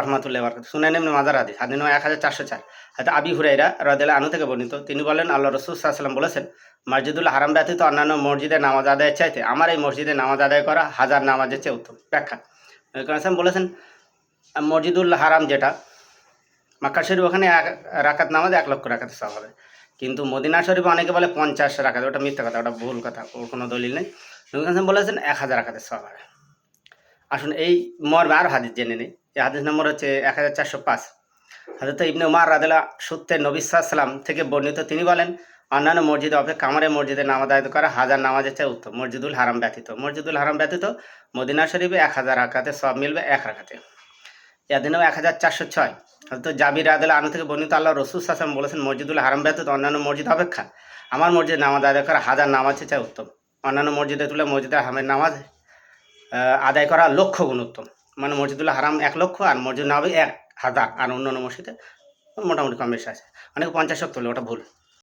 রহমাতুল্লাহ বরকাত শুনেন এমনি মাজার হাদিস হাদিস নম্বর এক হাজার চারশো চার। হাতে আবি হুরাইরা রদেলা আনু থেকে বর্ণিত, তিনি বলেন, আল্লাহ রসুল সাল্লাম বলেছেন, মসজিদুল হারাম ব্যতীত অন্যান্য মসজিদে নামাজ আদায়ের চাইতে আমার এই মসজিদে নামাজ আদায় করা হাজার নামাজের চেয়ে উত্তম। ব্যাখ্যা। নবী বলেছেন, মসজিদুল হারাম যেটা মাক্কা শরীফ ওখানে এক রাকাত নামাজ এক লক্ষ রাকাতে সব হবে। কিন্তু মদিনা শরীফ অনেকে বলে পঞ্চাশ রাকাত, ওটা মিথ্যা কথা, ওটা ভুল কথা, ওর কোনো দলিল নেই। নবী বলেছেন, এক হাজার রাকাতে সব হবে। আসুন, এই মর্মে আর হাদিস জেনে নিই। এই হাদিস নম্বর হচ্ছে এক হাজার চারশো পাঁচ। হাজরত ইবনে উমার রাদেলা সূত্রে নবী সাল্লাম থেকে বর্ণিত, তিনি বলেন, অন্যান্য মসজিদে অপেক্ষা এই মসজিদে নামাজ আদায় করা হাজার নামাজের চেয়ে উত্তম। মসজিদুল হারাম ব্যতীত। মসজিদুল হারাম ব্যতীত মদিনা শরীফে এক হাজার রাকাতে সব মিলবে এক রাকাতে। এদিনেও এক হাজার চারশো ছয়। হয়তো জাবির আদালা আনু থেকে বর্ণিত আল্লাহ রসুল সাসম বলেছেন, মসজিদুল হারাম ব্যতীত অন্যান্য মসজিদ অপেক্ষা আমার মসজিদে নামাজ আদায় করা হাজার নামাজের চেয়ে উত্তম। অন্যান্য মসজিদে তুলে মসজিদে হামের নামাজ আদায় করা লক্ষ গুণ উত্তম। মানে মসজিদুল হারাম এক লক্ষ আর মসজিদ নামাজ এক হাজার আর অন্য অন্য মসজিদে মোটামুটি কম বেশি আছে। অনেক পঞ্চাশ সত্তর ওটা ভুল।